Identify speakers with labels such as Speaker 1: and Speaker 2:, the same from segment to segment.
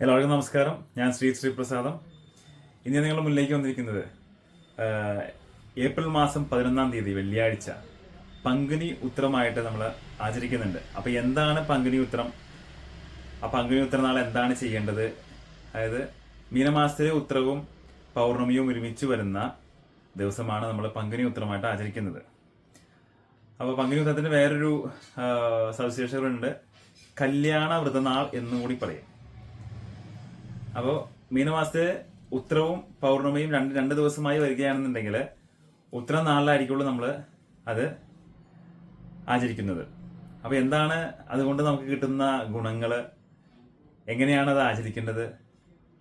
Speaker 1: എല്ലാവർക്കും നമസ്കാരം. ഞാൻ ശ്രീ ശ്രീപ്രസാദം. ഇന്ന് നിങ്ങൾ മുന്നിലേക്ക് വന്നിരിക്കുന്നത് ഏപ്രിൽ മാസം പതിനൊന്നാം തീയതി വെള്ളിയാഴ്ച. പങ്കുനി ഉത്തരമായിട്ട് നമ്മൾ ആചരിക്കുന്നുണ്ട്. അപ്പോൾ എന്താണ് പങ്കുനി ഉത്തരം? ആ പങ്കുനി നാളെ എന്താണ് ചെയ്യേണ്ടത്? അതായത് മീനമാസത്തിലെ ഉത്തരവും പൗർണമിയും ഒരുമിച്ച് വരുന്ന ദിവസമാണ് നമ്മൾ പങ്കുനി ഉത്തരമായിട്ട് ആചരിക്കുന്നത്. അപ്പോൾ പങ്കുനി ഉത്തരത്തിന്റെ വേറൊരു സവിശേഷതകളുണ്ട്. കല്യാണ വ്രതനാൾ എന്നുകൂടി പറയും. അപ്പോൾ മീനമാസത്തെ ഉത്രവും പൗർണമിയും രണ്ട് രണ്ട് ദിവസമായി വരികയാണെന്നുണ്ടെങ്കിൽ ഉത്തരം നാളിലായിരിക്കുള്ളൂ നമ്മൾ അത് ആചരിക്കുന്നത്. അപ്പോൾ എന്താണ് അതുകൊണ്ട് നമുക്ക് കിട്ടുന്ന ഗുണങ്ങൾ എങ്ങനെയാണ് അത് ആചരിക്കേണ്ടത്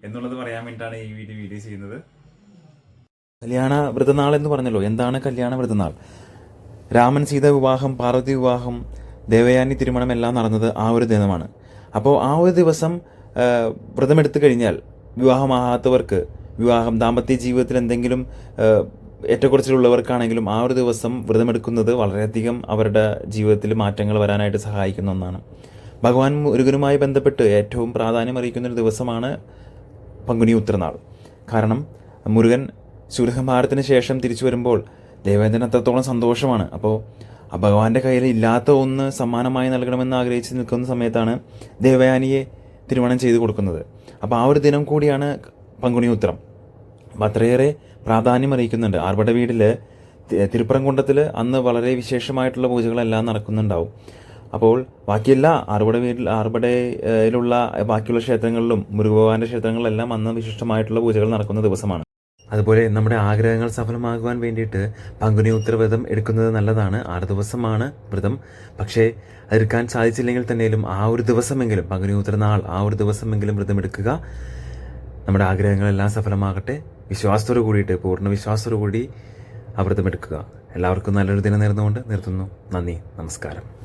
Speaker 1: എന്നുള്ളത് പറയാൻ വേണ്ടിയിട്ടാണ് ഈ വീഡിയോ വീഡിയോ ചെയ്യുന്നത്.
Speaker 2: കല്യാണ വ്രതനാൾ എന്ന് പറഞ്ഞല്ലോ. എന്താണ് കല്യാണ വ്രതനാൾ? രാമൻ സീത വിവാഹം പാർവതി വിവാഹം ദേവയാനി തിരുമണം എല്ലാം നടന്നത് ആ ഒരു ദിനമാണ്. അപ്പോൾ ആ ഒരു ദിവസം വ്രതമെടുത്തു കഴിഞ്ഞാൽ വിവാഹമാകാത്തവർക്ക് വിവാഹം ദാമ്പത്യ ജീവിതത്തിൽ എന്തെങ്കിലും ഏറ്റക്കുറച്ചിലുള്ളവർക്കാണെങ്കിലും ആ ഒരു ദിവസം വ്രതമെടുക്കുന്നത് വളരെയധികം അവരുടെ ജീവിതത്തിൽ മാറ്റങ്ങൾ വരാനായിട്ട് സഹായിക്കുന്ന ഒന്നാണ്. ഭഗവാൻ മുരുകനുമായി ബന്ധപ്പെട്ട് ഏറ്റവും പ്രാധാന്യം അറിയിക്കുന്ന ഒരു ദിവസമാണ് പങ്കുനി ഉത്രനാൾ. കാരണം മുരുകൻ സൂര്യസംഹാരത്തിന് ശേഷം തിരിച്ചു വരുമ്പോൾ ദേവേന്ദ്രൻ അത്രത്തോളം സന്തോഷമാണ്. അപ്പോൾ ആ ഭഗവാന്റെ കയ്യിൽ ഇല്ലാത്ത ഒന്ന് സമ്മാനമായി നൽകണമെന്ന് ആഗ്രഹിച്ച് നിൽക്കുന്ന സമയത്താണ് ദേവയാനിയെ തിരുമണം ചെയ്തു കൊടുക്കുന്നത്. അപ്പോൾ ആ ഒരു ദിനം കൂടിയാണ് പങ്കുണി ഉത്തരം അപ്പം അത്രയേറെ പ്രാധാന്യം അറിയിക്കുന്നുണ്ട്. ആർഭട വീട്ടിൽ തിരുപ്പറംകുണ്ടത്തിൽ അന്ന് വളരെ വിശേഷമായിട്ടുള്ള പൂജകളെല്ലാം നടക്കുന്നുണ്ടാവും. അപ്പോൾ ബാക്കിയെല്ലാ ആർഭട വീട്ടിൽ ആർഭടയിലുള്ള ബാക്കിയുള്ള ക്ഷേത്രങ്ങളിലും മുരുകഭഗവാന്റെ ക്ഷേത്രങ്ങളിലെല്ലാം അന്ന് വിശിഷ്ടമായിട്ടുള്ള പൂജകൾ നടക്കുന്ന ദിവസമാണ്. അതുപോലെ നമ്മുടെ ആഗ്രഹങ്ങൾ സഫലമാകുവാൻ വേണ്ടിയിട്ട് പങ്കുനി ഉത്തരവ്രതം എടുക്കുന്നത് നല്ലതാണ്. ആറ് ദിവസമാണ് വ്രതം. പക്ഷേ എടുക്കാൻ സാധിച്ചില്ലെങ്കിൽ തന്നെയും ആ ഒരു ദിവസമെങ്കിലും പങ്കുനി ഉത്തരനാൾ ആ ഒരു ദിവസമെങ്കിലും വ്രതം എടുക്കുക. നമ്മുടെ ആഗ്രഹങ്ങളെല്ലാം സഫലമാകട്ടെ. വിശ്വാസത്തോടു കൂടിയിട്ട് പൂർണ വിശ്വാസത്തോടു കൂടി ആ വ്രതം എടുക്കുക. എല്ലാവർക്കും നല്ലൊരു ദിനം നേർന്നുകൊണ്ട് നിർത്തുന്നു. നന്ദി. നമസ്കാരം.